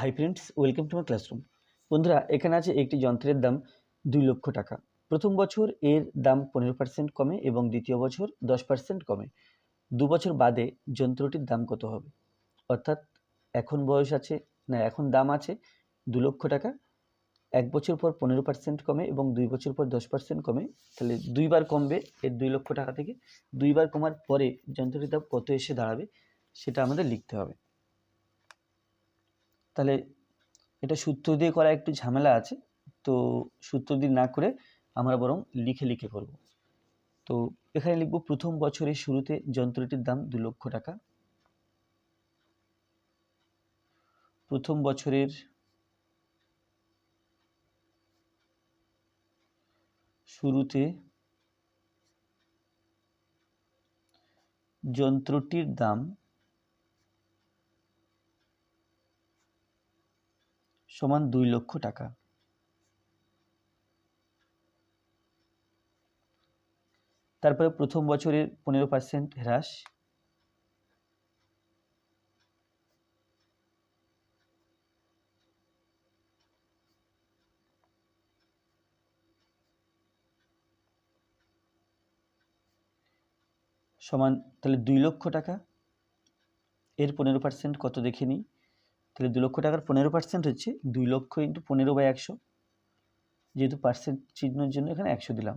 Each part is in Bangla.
Hi friends welcome to my classroom বন্ধুরা, এখানে আছে একটি যন্ত্রের দাম দুই লক্ষ টাকা। প্রথম বছর এর দাম পনেরো পার্সেন্ট কমে এবং দ্বিতীয় বছর দশ পার্সেন্ট কমে। দু বছর বাদে যন্ত্রটির দাম কত হবে? অর্থাৎ এখন বয়স আছে, না, এখন দাম আছে দু লক্ষ টাকা। এক বছর পর পনেরো পার্সেন্ট কমে এবং দুই বছর পর দশ পার্সেন্ট কমে। তাহলে দুইবার কমবে এর দুই লক্ষ টাকা থেকে। দুইবার কমার পরে যন্ত্রটির দাম কত এসে দাঁড়াবে, সেটা আমাদের লিখতে হবে। তাহলে এটা সূত্র দিয়ে করা একটু ঝামেলা আছে, তো সূত্র দিয়ে না করে আমরা বরং লিখে লিখে করব। তো এখানে লিখব, প্রথম বছরের শুরুতে যন্ত্রটির দাম দু লক্ষ টাকা। প্রথম বছরের শুরুতে যন্ত্রটির দাম সমান দুই লক্ষ টাকা। তারপরে প্রথম বছরের পনেরো পার্সেন্ট হ্রাস। সমান তাহলে দুই লক্ষ টাকা। এর পনেরো পার্সেন্ট কত দেখে নিই? তাহলে দু লক্ষ টাকার পনেরো পার্সেন্ট হচ্ছে দুই লক্ষ ইন্টু পনেরো বাই একশো। যেহেতু পার্সেন্ট চিহ্নের জন্য এখানে একশো দিলাম।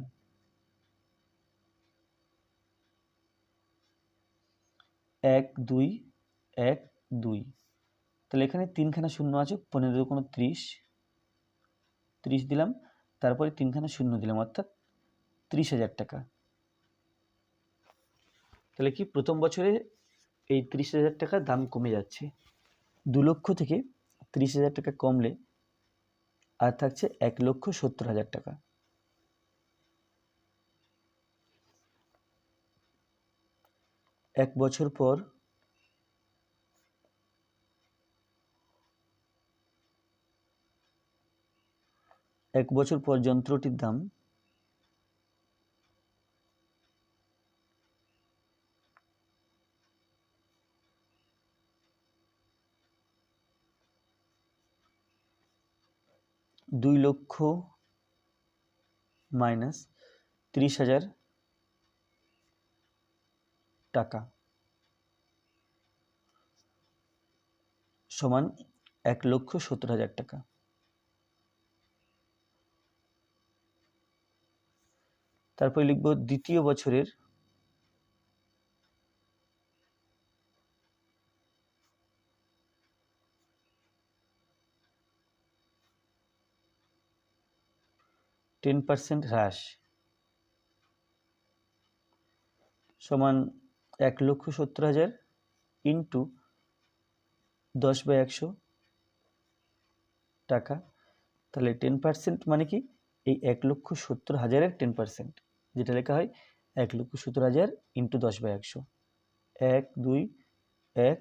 এক, দুই এক, দুই। তাহলে এখানে তিনখানা শূন্য আছে, পনেরো কোনো ত্রিশ। ত্রিশ দিলাম, তারপরে তিনখানা শূন্য দিলাম, অর্থাৎ ত্রিশ হাজার টাকা। তাহলে কি প্রথম বছরে এই ত্রিশ হাজার টাকা দাম কমে যাচ্ছে? দু লক্ষ থেকে ত্রিশ হাজার টাকা কমলে আর থাকছে এক লক্ষ সত্তর হাজার টাকা। এক বছর পর এক বছর পর যন্ত্রটির দাম দুই লক্ষ মাইনাস তিরিশ হাজার টাকা সমান এক লক্ষ সত্তর হাজার টাকা। তারপরে লিখব দ্বিতীয় বছরের টেন পার্সেন্ট হ্রাস। সমান এক লক্ষ সত্তর হাজার ইন্টু দশ বাই একশো টাকা। তাহলে টেন পার্সেন্ট মানে কি? এই এক লক্ষ সত্তর হাজারের টেন পার্সেন্ট যেটা লেখা হয় এক লক্ষ সত্তর হাজার ইন্টু দশ বাই একশো। এক, দুই এক,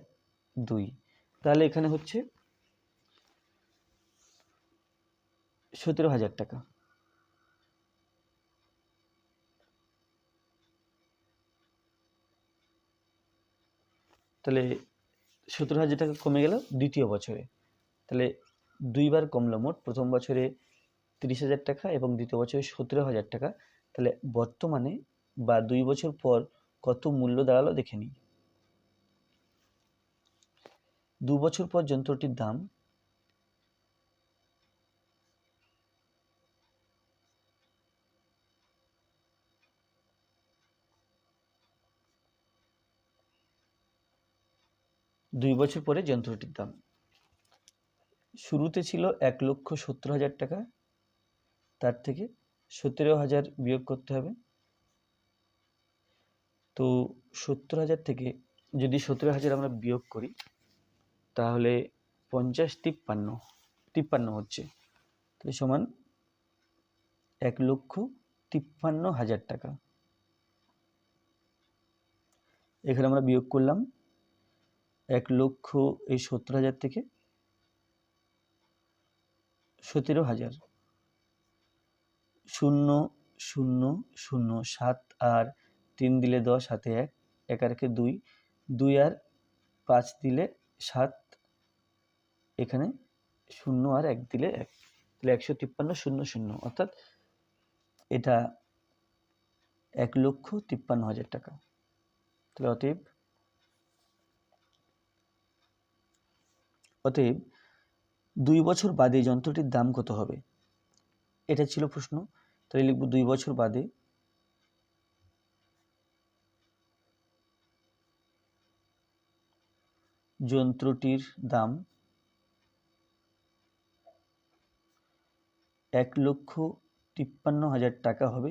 দুই। তাহলে এখানে হচ্ছে সতেরো হাজার টাকা। তাহলে সতেরো হাজার টাকা কমে গেল দ্বিতীয় বছরে। তাহলে দুইবার কমলো মোট। প্রথম বছরে তিরিশ হাজার টাকা এবং দ্বিতীয় বছরে সতেরো হাজার টাকা। তাহলে বর্তমানে বা দুই বছর পর কত মূল্য দাঁড়াল দেখে নিই। দু বছর পর যন্ত্রটির দাম দুই বছর পরে যন্ত্রটির দাম। শুরুতে ছিল এক লক্ষ সত্তর হাজার টাকা, তার থেকে সতেরো হাজার বিয়োগ করতে হবে। তো সত্তর হাজার থেকে যদি সতেরো হাজার আমরা বিয়োগ করি, তাহলে পঞ্চাশ তিপ্পান্ন তিপ্পান্ন হচ্ছে। তাহলে সমান এক লক্ষ তিপ্পান্ন হাজার টাকা। এখানে আমরা বিয়োগ করলাম এক লক্ষ এই সত্তর হাজার থেকে সতেরো হাজার। শূন্য শূন্য শূন্য, সাত আর তিন দিলে দশ হাতে এক এক আর একে দুই দুই আর পাঁচ দিলে সাত, এখানে শূন্য আর এক দিলে এক। তাহলে একশো তিপ্পান্ন, শূন্য শূন্য, অর্থাৎ এটা এক লক্ষ তিপ্পান্ন হাজার টাকা। তাহলে অতএব অতএব দুই বছর বাদে যন্ত্রটির দাম কত হবে? এটা ছিল প্রশ্ন। তাহলে লিখব দুই বছর বাদে যন্ত্রটির দাম এক লক্ষ তিপ্পান্ন হাজার টাকা হবে।